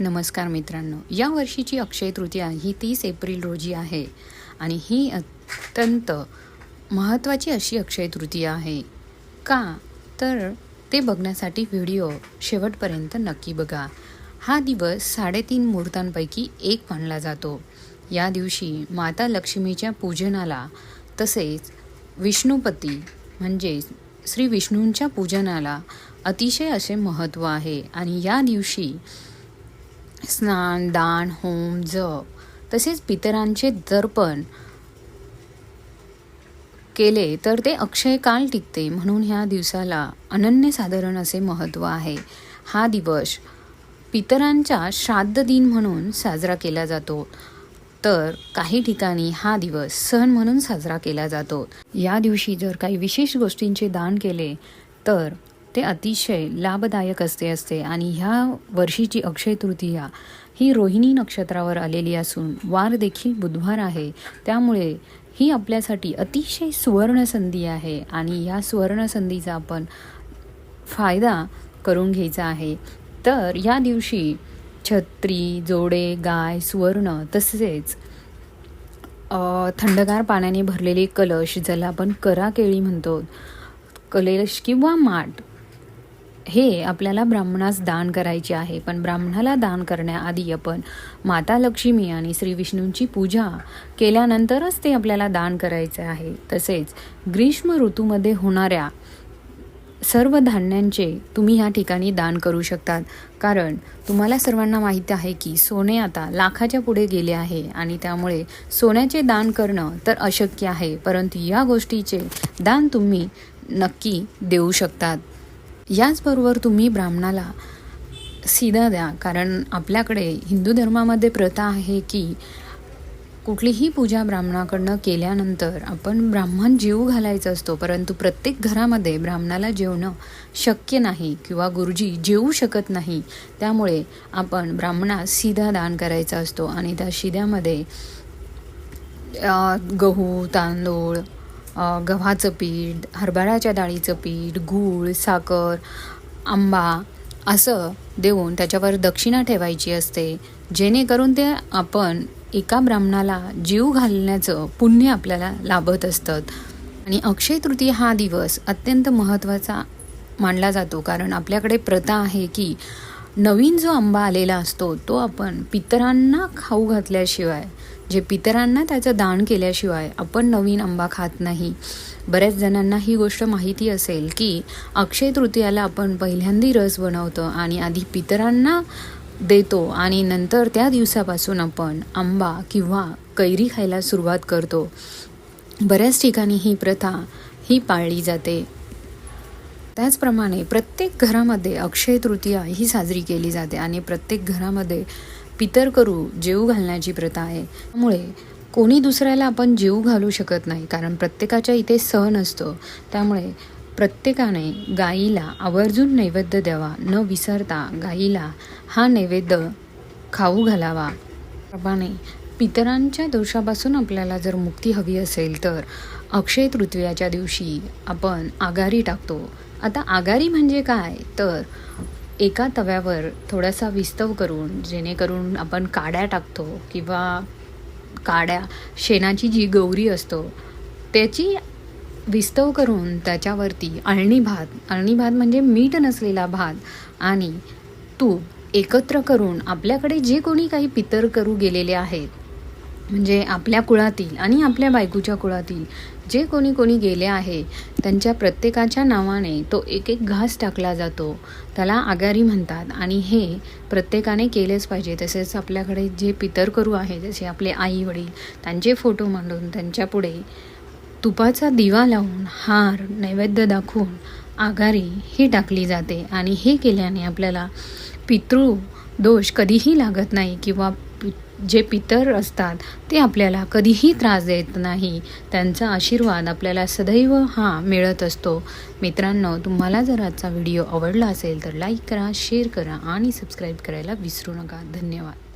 नमस्कार मित्रांनो या वर्षीची अक्षय तृतीया ही तीस एप्रिल रोजी आहे आणि ही अत्यंत महत्त्वाची अशी अक्षय तृतीया आहे. का? तर ते बघण्यासाठी व्हिडिओ शेवटपर्यंत नक्की बघा. हा दिवस साडेतीन मुहूर्तांपैकी एक मानला जातो. या दिवशी माता लक्ष्मीच्या पूजनाला तसेच विष्णुपती म्हणजे श्री विष्णूंच्या पूजनाला अतिशय असे महत्त्व आहे आणि या दिवशी स्नान दान होम जप तसेच पितरांचे दर्पण केले तर ते अक्षय काल टिकते. म्हणून ह्या दिवसाला अनन्यसाधारण असे महत्त्व आहे. हा दिवस पितरांचा श्राद्ध दिन म्हणून साजरा केला जातो. तर काही ठिकाणी हा दिवस सण म्हणून साजरा केला जातो. या दिवशी जर काही विशेष गोष्टींचे दान केले तर ते अतिशय लाभदायक असते असते. आणि ह्या वर्षीची अक्षय तृतीया ही रोहिणी नक्षत्रावर आलेली असून वार देखील बुधवार आहे. त्यामुळे ही आपल्यासाठी अतिशय सुवर्ण संधी आहे आणि या सुवर्ण संधीचा आपण फायदा करून घ्यायचा आहे. तर या दिवशी छत्री जोडे गाय सुवर्ण तसेच थंडगार पाण्याने भरलेले कलश ज्याला आपण करा केळी म्हणतो कलश किंवा माठ हे आपल्याला ब्राह्मणास दान करायचे आहे. पण ब्राह्मणाला दान करण्याआधी आपण माता लक्ष्मी आणि श्री विष्णूंची पूजा केल्यानंतरच ते आपल्याला दान करायचे आहे. तसेच ग्रीष्म ऋतूमध्ये होणाऱ्या सर्व धान्यांचे तुम्ही ह्या ठिकाणी दान करू शकतात. कारण तुम्हाला सर्वांना माहिती आहे की सोने आता लाखाच्या पुढे गेले आहे आणि त्यामुळे सोन्याचे दान करणं तर अशक्य आहे. परंतु या गोष्टीचे दान तुम्ही नक्की देऊ शकतात. याचबरोबर तुम्ही ब्राह्मणाला सीधा द्या. कारण आपल्याकडे हिंदू धर्मामध्ये प्रथा आहे की कुठलीही पूजा ब्राह्मणाकडनं केल्यानंतर आपण ब्राह्मण जीव घालायचा असतो. परंतु प्रत्येक घरामध्ये ब्राह्मणाला जेवणं शक्य नाही किंवा गुरुजी जेवू शकत नाही. त्यामुळे आपण ब्राह्मणास सीधा दान करायचा असतो. आणि त्या शिद्यामध्ये गहू तांदूळ गव्हाचं पीठ हरभऱ्याच्या डाळीचं पीठ गूळ साखर आंबा असं देऊन त्याच्यावर दक्षिणा ठेवायची असते. जेणेकरून ते आपण एका ब्राह्मणाला जीव घालण्याचं पुण्य आपल्याला लाभत असतं. आणि अक्षय तृतीय हा दिवस अत्यंत महत्त्वाचा मानला जातो. कारण आपल्याकडे प्रथा आहे की नवीन जो आंबा आलेला असतो तो आपण पितरांना खाऊ घातल्याशिवाय जे पितरांना त्याचं दान केल्याशिवाय आपण नवीन आंबा खात नाही. बऱ्याच जणांना ही गोष्ट माहिती असेल की अक्षय तृतीयाला आपण पहिल्यांदी रस बनवतो आणि आधी पितरांना देतो आणि नंतर त्या दिवसापासून आपण आंबा किंवा कैरी खायला सुरुवात करतो. बऱ्याच ठिकाणी ही प्रथा ही पाळली जाते. त्याचप्रमाणे प्रत्येक घरामध्ये अक्षय तृतीया ही साजरी केली जाते आणि प्रत्येक घरामध्ये पितर करू जेऊ घालण्याची प्रथा आहे. त्यामुळे कोणी दुसऱ्याला आपण जेऊ घालू शकत नाही कारण प्रत्येकाच्या इथे सण असतो. त्यामुळे प्रत्येकाने गाईला आवर्जून नैवेद्य द्यावा न विसरता गाईला हा नैवेद्य खाऊ घालावा. प्रमाणे पितरांच्या दोषापासून आपल्याला जर मुक्ती हवी असेल तर अक्षय तृतीयाच्या दिवशी आपण आघारी टाकतो. आता आगारी म्हणजे काय? तर एका तव्यावर थोडासा विस्तव करून जेणेकरून आपण काड्या टाकतो किंवा काड्या शेणाची जी गौरी असतो त्याची विस्तव करून त्याच्यावरती अळणी भात अळणी भात म्हणजे मीठ नसलेला भात आणि तूप एकत्र करून आपल्याकडे जे कोणी काही पितर करू गेलेले आहेत म्हणजे आपल्या कुळातील आणि आपल्या बायकोच्या कुळातील जे कोणी कोणी गेले आहे त्यांच्या प्रत्येकाच्या नावाने तो एक एक घास टाकला जातो. त्याला आगारी म्हणतात आणि हे प्रत्येकाने केलेच पाहिजे. तसेच आपल्याकडे जे पितरकरू आहे जसे आपले आई वडील त्यांचे फोटो मांडून त्यांच्यापुढे तुपाचा दिवा लावून हार नैवेद्य दाखवून आगारी ही टाकली जाते. आणि हे केल्याने आपल्याला पितृ दोष कधीही लागत नाही किंवा जे पितर असतात ते आपल्याला कधीही त्रास देत नाही. त्यांचा आशीर्वाद आपल्याला सदैव हा मिळत असतो. मित्रांनो तुम्हाला जर आजचा व्हिडिओ आवडला असेल तर लाईक करा शेअर करा आणि सबस्क्राईब करायला विसरू नका. धन्यवाद.